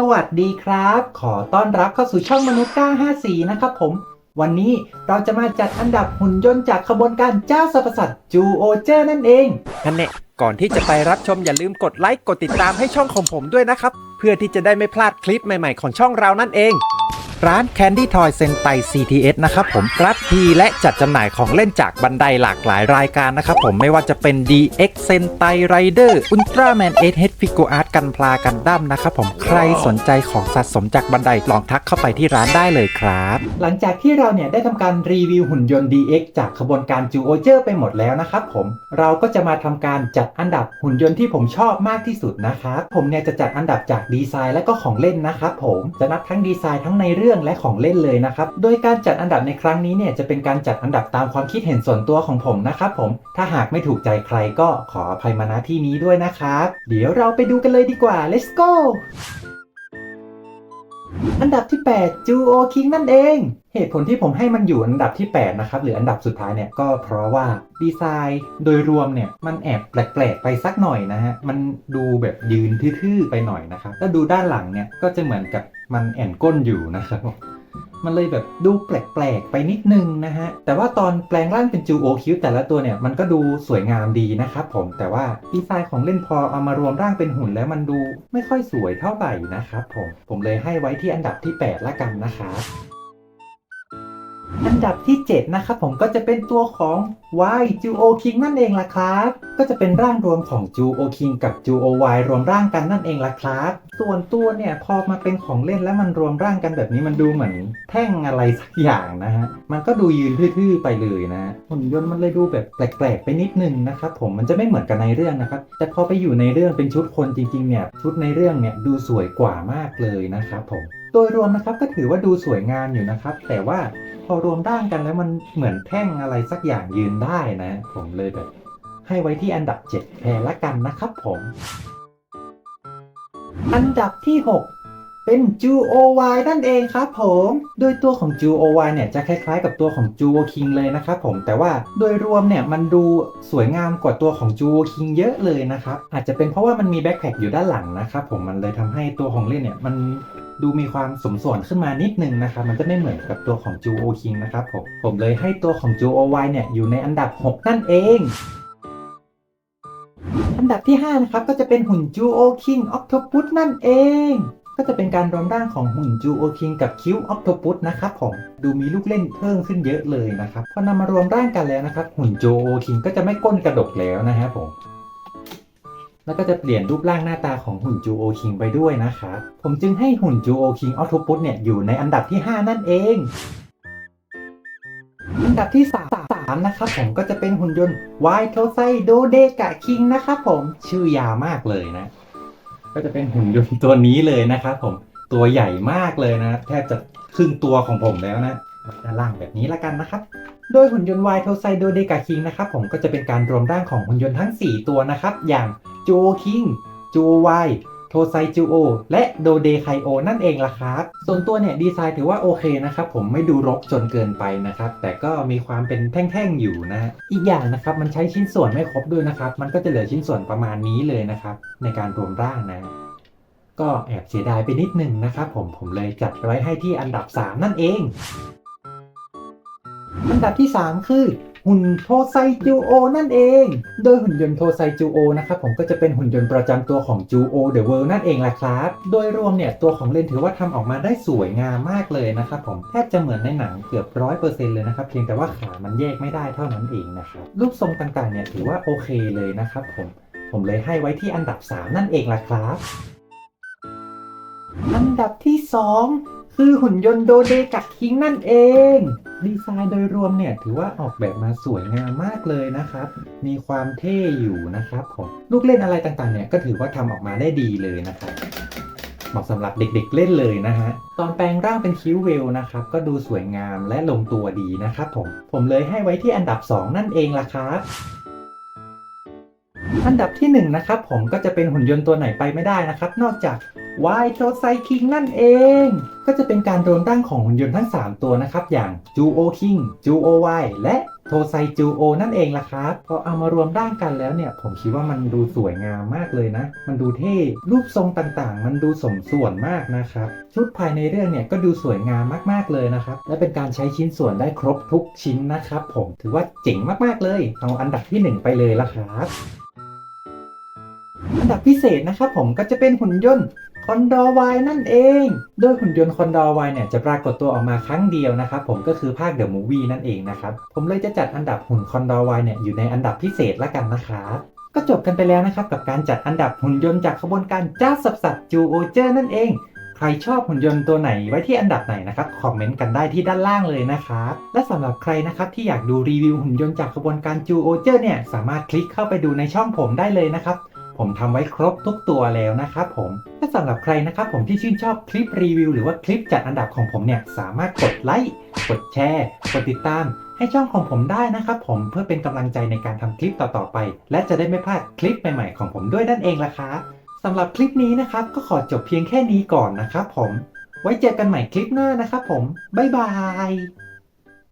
สวัสดีครับ ขอต้อนรับเข้าสู่ช่องมนุษย์ก้า54นะครับผม วันนี้เราจะมาจัดอันดับหุ่นยนต์จากขบวนการเจ้าสรรพสัตว์จูโอเจอร์นั่นเองนั่นแหละก่อนที่จะไปรับชมอย่าลืมกดไลค์กดติดตามให้ช่องของผมด้วยนะครับ เพื่อที่จะได้ไม่พลาดคลิปใหม่ๆ ของช่องเรานั่นเอง ร้าน Candy Toy Sentai CTS นะครับผมรับพีและจัดจำหน่ายของเล่นจากบันไดหลากหลายรายการนะครับผมไม่ว่าจะเป็น DX Sentai Rider Ultraman 8 H Figure Art กันพลากันดั้มนะครับผมใครสนใจของสะสมจากบันไดลองทักเข้าไปที่ร้านได้เลยครับ หลังจากที่เราเนี่ยได้ทำการรีวิวหุ่นยนต์ DX จากขบวนการจูโอเจอร์ไปหมดแล้วนะครับผมเราก็จะมาทำการจัดอันดับหุ่นยนต์ที่ผมชอบมากที่สุดนะครับผมเนี่ยจะจัดอันดับจากดีไซน์และก็ของเล่นนะครับผมจะนับทั้งดีไซน์ทั้งในเรื่องและของเล่นเลยนะครับ โดยการจัดอันดับในครั้งนี้เนี่ยจะเป็นการจัดอันดับตามความคิดเห็นส่วนตัวของผมนะครับผม ถ้าหากไม่ถูกใจใครก็ขออภัยมาณที่นี้ด้วยนะครับ เดี๋ยวเราไปดูกันเลยดีกว่า let's go อันดับที่ 8 จูโอคิงนั่นเอง เหตุผลที่ผมให้มันอยู่อันดับที่ 8 นะครับ หรืออันดับสุดท้ายเนี่ยก็เพราะว่าดีไซน์โดยรวมเนี่ย มันแอบแปลกๆ ไปสักหน่อยนะฮะ มันดูแบบยืนทื่อๆ ไปหน่อยนะครับ แล้วดูด้านหลังเนี่ย ก็จะเหมือนกับ มันแอนก้นอยู่นะครับมันเลยแบบดูแปลกๆไปนิดนึงนะฮะ แต่ว่าตอนแปลงร่างเป็นจูโอคิวแต่ละตัวเนี่ย มันก็ดูสวยงามดีนะครับผม แต่ว่าดีไซน์ของเล่นพอเอามารวมร่างเป็นหุ่นแล้วมันดูไม่ค่อยสวยเท่าไหร่นะครับผม ผมเลยให้ไว้ที่อันดับที่ 8 ละกันนะครับ อันดับที่ 7 นะครับผมก็จะเป็นตัวของ Y จูโอคิงนั่นเองล่ะครับ ก็จะเป็นร่างรวมของจูโอคิงกับจูโอ Y รวมร่างกันนั่นเองล่ะครับ ส่วนตัวเนี่ยพอมาเป็นของเล่นแล้วมันรวมร่างกันแบบนี้มันดูเหมือนแท่งอะไรสักอย่างนะฮะ มันก็ดูยืนทื่อๆไปเลยนะหุ่นยนต์มันเลยดูแบบแปลกๆไปนิดนึงนะครับผมมันจะไม่เหมือนกันในเรื่องนะครับ แต่พอไปอยู่ในเรื่องเป็นชุดคนจริงๆเนี่ยชุดในเรื่องเนี่ยดูสวยกว่ามากเลยนะครับผม โดยรวมนะครับก็ถือว่าดูสวยงามอยู่นะครับ แต่ว่า พอรวมร่างกันแล้วมันเหมือนแท่งอะไรสักอย่างยืนได้นะ ผมเลยแบบ ให้ไว้ที่อันดับ 7 แทนละกันนะครับผม อันดับที่ 6 เป็นจูโอวนั่นเองครับผม โดยตัวของจูโอวเนี่ยจะคล้ายๆ กับตัวของจูโอคิงเลยนะครับผม แต่ว่าโดยรวมเนี่ยมันดูสวยงามกว่าตัวของจูโอคิงเยอะเลยนะครับ อาจจะเป็นเพราะว่ามันมีแบ็คแพคอยู่ด้านหลังนะครับผม มันเลยทำให้ตัวของเล่นเนี่ยมันดูมีความสมส่วนขึ้นมานิดนึงนะครับ มันจะไม่เหมือนกับตัวของจูโอคิงนะครับผม ผมเลยให้ตัวของจูโอวเนี่ยอยู่ในอันดับ 6 นั่นเองอันดับที่ 5 นะครับ ก็จะเป็นหุ่นจูโอคิงออ t โ p ปุสนั่นเอง ก็จะเป็นการรวมร่างของหุ่นจูโอคิงกับคิวออ t โ p ปุสนะครับผมดูมีลูกเล่นเพิ่มขึ้นเยอะเลยนะครับพอนำมารวมร่างกันแล้วนะครับหุ่นจูโอคิงก็จะไม่ก้นกระดกแล้วนะครับผมแล้วก็จะเปลี่ยนรูปร่างหน้าตาของหุ่นจูโอคิงไปด้วยนะครับผมจึงให้หุ่นจูโอคิงออ t โ p ปุสเนี่ยอยู่ในอันดับที่ 5 นั่นเองอันดับที่3นะครับผมก็จะเป็นหุ่นยนต์ไวายโทไซโดเดกะคิงนะครับผมชื่อยาวมากเลยนะ ก็จะเป็นหุ่นยนต์ตัวนี้เลยนะครับผมตัวใหญ่มากเลยนะแทบจะครึ่งตัวของผมแล้วนะด้านล่างแบบนี้ละกันนะครับ โดยหุ่นยนต์วายเทไซโดเดกะคิงนะครับผมก็จะเป็นการรวมร่างของหุ่นยนต์ทั้ง 4 ตัวนะครับ อย่างจูคิงจูวาย ทไซจูโอและโดเดไคโอนั่นเองล่ะครับ ส่วนตัวเนี่ยดีไซน์ถือว่าโอเคนะครับผมไม่ดูรกจนเกินไปนะครับ แต่ก็มีความเป็นแท่งๆอยู่นะ อีกอย่างนะครับมันใช้ชิ้นส่วนไม่ครบด้วยนะครับ มันก็จะเหลือชิ้นส่วนประมาณนี้เลยนะครับ ในการรวมร่างนะก็แอบเสียดายไปนิดหนึ่งนะครับผมผมเลยจัดไว้ให้ที่อันดับ 3 นั่นเอง อันดับที่ 3 คือ หุ่นโทไซจูโอนั่นเอง โดยหุ่นยนต์โทไซจูโอนะครับผมก็จะเป็นหุ่นยนต์ประจำตัวของจูโอเดอะเวิลด์นั่นเองแหละครับ โดยรวมเนี่ยตัวของเลนถือว่าทำออกมาได้สวยงามมากเลยนะครับผมแทบจะเหมือนในหนังเกือบร้อยเปอร์เซ็นต์เลยนะครับเพียงแต่ว่าขามันแยกไม่ได้เท่านั้นเองนะครับรูปทรงต่างๆเนี่ยถือว่าโอเคเลยนะครับผมผมเลยให้ไว้ที่อันดับ 3 นั่นเองล่ะครับ อันดับที่ 2 คือหุ่นยนต์โดเดกะคิงนั่นเอง ดีไซน์โดยรวมเนี่ยถือว่าออกแบบมาสวยงามมากเลยนะครับ มีความเท่อยู่นะครับผมลูกเล่นอะไรต่างๆเนี่ยก็ถือว่าทำออกมาได้ดีเลยนะครับเหมาะสำหรับเด็กๆเล่นเลยนะฮะ ตอนแปลงร่างเป็นคิวเวลนะครับ ก็ดูสวยงามและลงตัวดีนะครับผม ผมเลยให้ไว้ที่อันดับ 2 นั่นเองล่ะครับอันดับที่1นงนะครับผมก็จะเป็นหุ่นยนต์ตัวไหนไปไม่ได้นะครับ นอกจาก วายโทไซคิงนั่นเอง ก็จะเป็นการรวมร่างของหุ่นยนต์ทั้ง 3 ตัวนะครับ อย่างจูโอคิงจูโอวและโทไซจูโอนั่นเองล่ะครับพอเอามารวมร่างกันแล้วเนี่ย ผมคิดว่ามันดูสวยงามมากเลยนะ มันดูเท่รูปทรงต่างๆ มันดูสมส่วนมากนะครับ ชุดภายในเรื่องเนี่ยก็ดูสวยงามมากๆเลยนะครับ และเป็นการใช้ชิ้นส่วนได้ครบทุกชิ้นนะครับ ผมถือว่าเจ๋งมากๆเลย เอาอันดับที่หนึ่งไปเลยล่ะครับอันดับพิเศษนะครับผมก็จะเป็นหุ่นยนต์ คอนดอร์ไวนั่นเอง โดยหุ่นยนต์คอนดอร์ไวเนี่ยจะปรากฏตัวออกมาครั้งเดียวนะครับผมก็คือภาคเดอะมูวี่นั่นเองนะครับ ผมเลยจะจัดอันดับหุ่นคอนดอร์ไวเนี่ยอยู่ในอันดับพิเศษละกันนะครับก็จบกันไปแล้วนะครับกับการจัดอันดับหุ่นยนต์จากขบวนการจ้าสับสัตจูโอเจอร์นั่นเอง ใครชอบหุ่นยนต์ตัวไหนไว้ที่อันดับไหนนะครับคอมเมนต์กันได้ที่ด้านล่างเลยนะครับและสำหรับใครนะครับที่อยากดูรีวิวหุ่นยนต์จากขบวนการจูโอเจอร์เนี่ยสามารถคลิกเข้าไปดูในช่องผมได้เลยนะครับผมทำไว้ครบทุกตัวแล้วนะครับผม สำหรับใครนะครับผมที่ชื่นชอบคลิปรีวิวหรือว่าคลิปจัดอันดับของผมเนี่ยสามารถกดไลค์ กดแชร์ กดติดตาม ให้ช่องของผมได้นะครับผมเพื่อเป็นกำลังใจในการทำคลิปต่อๆไป และจะได้ไม่พลาดคลิปใหม่ๆของผมด้วยนั่นเองล่ะครับสำหรับคลิปนี้นะครับก็ขอจบเพียงแค่นี้ก่อนนะครับผม ไว้เจอกันใหม่คลิปหน้านะครับผมบ๊ายบาย